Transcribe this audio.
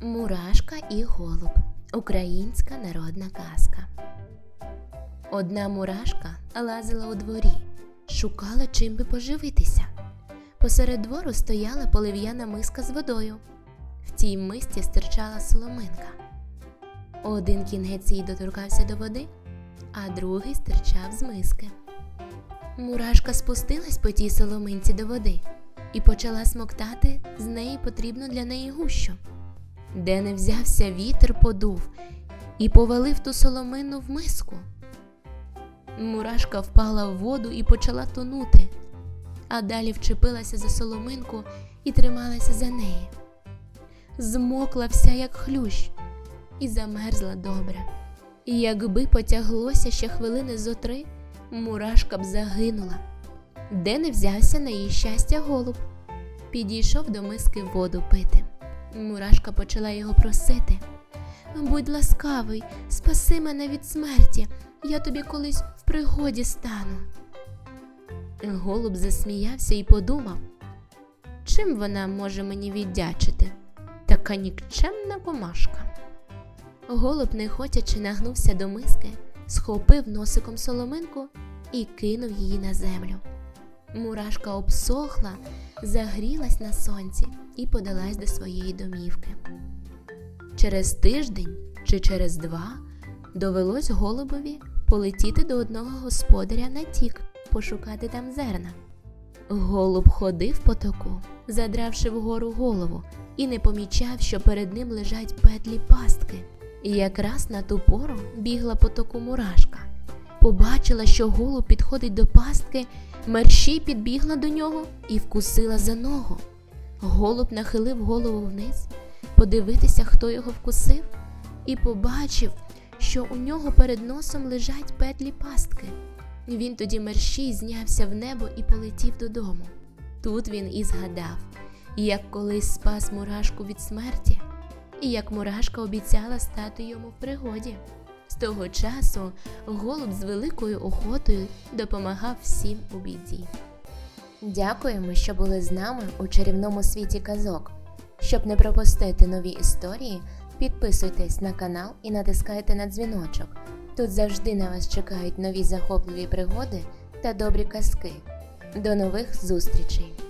Мурашка і голуб. Українська народна казка. Одна мурашка лазила у дворі, шукала чим би поживитися. Посеред двору стояла полив'яна миска з водою. В цій мисці стирчала соломинка. Один кінець її доторкався до води, а другий стирчав з миски. Мурашка спустилась по тій соломинці до води і почала смоктати з неї потрібну для неї гущу. Де не взявся вітер подув і повалив ту соломину в миску. Мурашка впала в воду і почала тонути, а далі вчепилася за соломинку і трималася за неї. Змокла вся, як хлющ, і замерзла добре. І якби потяглося ще хвилини зо три, мурашка б загинула. Де не взявся на її щастя голуб, підійшов до миски воду пити. Мурашка почала його просити. Будь ласкавий, спаси мене від смерті, я тобі колись в пригоді стану. Голуб засміявся і подумав, чим вона може мені віддячити? Така нікчемна комашка. Голуб, нехотячи нагнувся до миски, схопив носиком соломинку і кинув її на землю. Мурашка обсохла, загрілась на сонці і подалась до своєї домівки. Через тиждень чи через два довелось голубові полетіти до одного господаря на тік, пошукати там зерна. Голуб ходив по току, задравши вгору голову, і не помічав, що перед ним лежать петлі пастки. І якраз на ту пору бігла по току мурашка. Побачила, що голуб підходить до пастки, мерщій підбігла до нього і вкусила за ногу. Голуб нахилив голову вниз, подивитися, хто його вкусив, і побачив, що у нього перед носом лежать петлі пастки. Він тоді мерщій знявся в небо і полетів додому. Тут він і згадав, як колись спас мурашку від смерті, і як мурашка обіцяла стати йому в пригоді. З того часу голуб з великою охотою допомагав всім у біді. Дякуємо, що були з нами у чарівному світі казок. Щоб не пропустити нові історії, підписуйтесь на канал і натискайте на дзвіночок. Тут завжди на вас чекають нові захопливі пригоди та добрі казки. До нових зустрічей!